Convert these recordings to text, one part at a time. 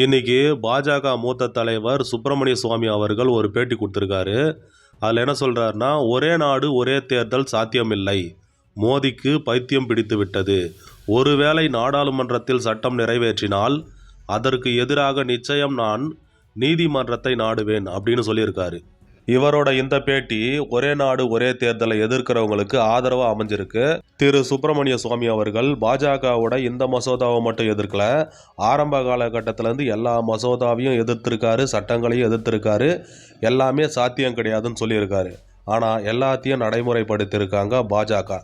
இன்னைக்கு பாஜக மூத்த தலைவர் சுப்பிரமணிய சுவாமி அவர்கள் ஒரு பேட்டி கொடுத்துருக்காரு. அதில் என்ன சொல்கிறாருன்னா ஒரே நாடு ஒரே தேர்தல் சாத்தியமில்லை. மோடிக்கு பைத்தியம் பிடித்து விட்டது. ஒருவேளை நாடாளுமன்றத்தில் சட்டம் நிறைவேற்றினால் அதற்கு எதிராக நிச்சயம் நான் நீதிமன்றத்தை நாடுவேன் அப்படின்னு சொல்லியிருக்காரு. இவரோட இந்த பேட்டி ஒரே நாடு ஒரே தேர்தலை எதிர்க்கிறவங்களுக்கு ஆதரவாக அமைஞ்சிருக்கு. திரு. சுப்பிரமணிய சுவாமி அவர்கள் பாஜகவோட இந்த மசோதாவை மட்டும் எதிர்க்கல. ஆரம்ப காலகட்டத்திலேருந்து எல்லா மசோதாவையும் எதிர்த்திருக்காரு சட்டங்களையும் எதிர்த்திருக்காரு. எல்லாமே சாத்தியம் கிடையாதுன்னு சொல்லியிருக்காரு. ஆனால் எல்லாத்தையும் நடைமுறைப்படுத்தியிருக்காங்க பாஜக.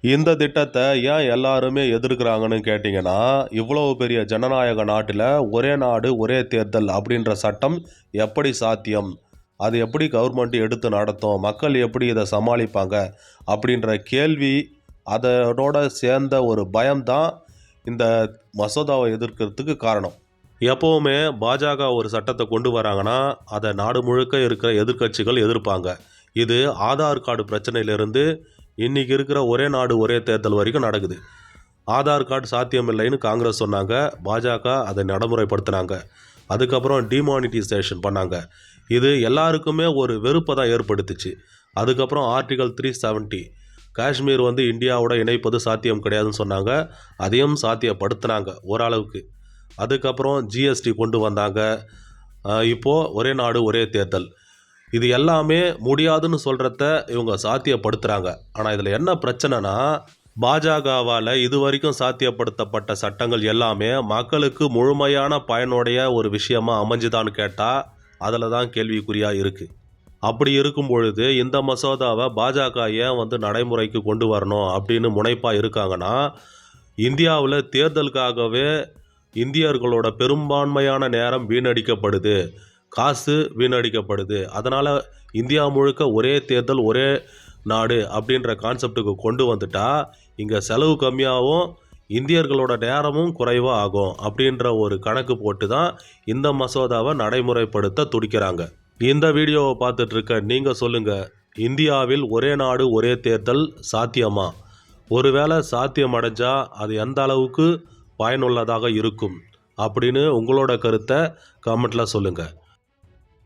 இந்த திட்டத்தை ஏன் எல்லாருமே எதிர்க்கிறாங்கன்னு கேட்டிங்கன்னா இவ்வளவு பெரிய ஜனநாயக நாட்டில் ஒரே நாடு ஒரே தேர்தல் அப்படின்ற சட்டம் எப்படி சாத்தியம்? அது எப்படி கவர்மெண்ட் எடுத்து நடத்தும்? மக்கள் எப்படி இதை சமாளிப்பாங்க? அப்படின்ற கேள்வி அதனோட சேர்ந்த ஒரு பயம்தான் இந்த மசோதாவை எதிர்க்கிறதுக்கு காரணம். எப்போவுமே பாஜக ஒரு சட்டத்தை கொண்டு வராங்கன்னா அதை நாடு முழுக்க இருக்கிற எதிர்க்கட்சிகள் எதிர்ப்பாங்க. இது ஆதார் கார்டு பிரச்சனையிலிருந்து இன்னைக்கு இருக்கிற ஒரே நாடு ஒரே தேர்தல் வரைக்கும் நடக்குது. ஆதார் கார்டு சாத்தியமில்லைன்னு காங்கிரஸ் சொன்னாங்க. பாஜக அதை நடைமுறைப்படுத்தினாங்க. அதுக்கப்புறம் டிமானிட்டைசேஷன் பண்ணாங்க. இது எல்லாருக்குமே ஒரு வெறுப்பை தான் ஏற்படுத்துச்சு. அதுக்கப்புறம் ஆர்டிகல் த்ரீ செவன்ட்டி காஷ்மீர் வந்து இந்தியாவோட இணைப்பது சாத்தியம் கிடையாதுன்னு சொன்னாங்க. அதையும் சாத்தியப்படுத்தினாங்க ஓரளவுக்கு. அதுக்கப்புறம் ஜிஎஸ்டி கொண்டு வந்தாங்க. இப்போது ஒரே நாடு ஒரே தேர்தல். இது எல்லாமே முடியாதுன்னு சொல்கிறத இவங்க சாத்தியப்படுத்துகிறாங்க ஆனால் இதில் என்ன பிரச்சனைனா பாஜகவால் இது வரைக்கும் சாத்தியப்படுத்தப்பட்ட சட்டங்கள் எல்லாமே மக்களுக்கு முழுமையான பயனுடைய ஒரு விஷயமாக அமைஞ்சுதான்னு கேட்டால் அதில் தான் கேள்விக்குறியாக இருக்குது அப்படி இருக்கும் பொழுது இந்த மசோதாவை பாஜக ஏன் வந்து நடைமுறைக்கு கொண்டு வரணும் அப்படின்னு முனைப்பாக இருக்காங்கன்னா இந்தியாவில் தேர்தலுக்காகவே இந்தியர்களோட பெரும்பான்மையான நேரம் வீணடிக்கப்படுது. காசு வீணடிக்கப்படுது. அதனால் இந்தியா முழுக்க ஒரே தேர்தல் ஒரே நாடு அப்படின்ற கான்செப்டுக்கு கொண்டு வந்துட்டால் இங்கே செலவு கம்மியாகவும் இந்தியர்களோட நேரமும் குறைவாக ஆகும் அப்படின்ற ஒரு கணக்கு போட்டு தான் இந்த மசோதாவை நடைமுறைப்படுத்த துடிக்கிறாங்க. இந்த வீடியோவை பார்த்துட்ருக்க நீங்கள் சொல்லுங்கள் இந்தியாவில் ஒரே நாடு ஒரே தேர்தல் சாத்தியமா? ஒருவேளை சாத்தியம் அடைஞ்சால் அது எந்த அளவுக்கு பயனுள்ளதாக இருக்கும்? அப்படின்னு உங்களோட கருத்தை கமெண்ட்டில் சொல்லுங்கள்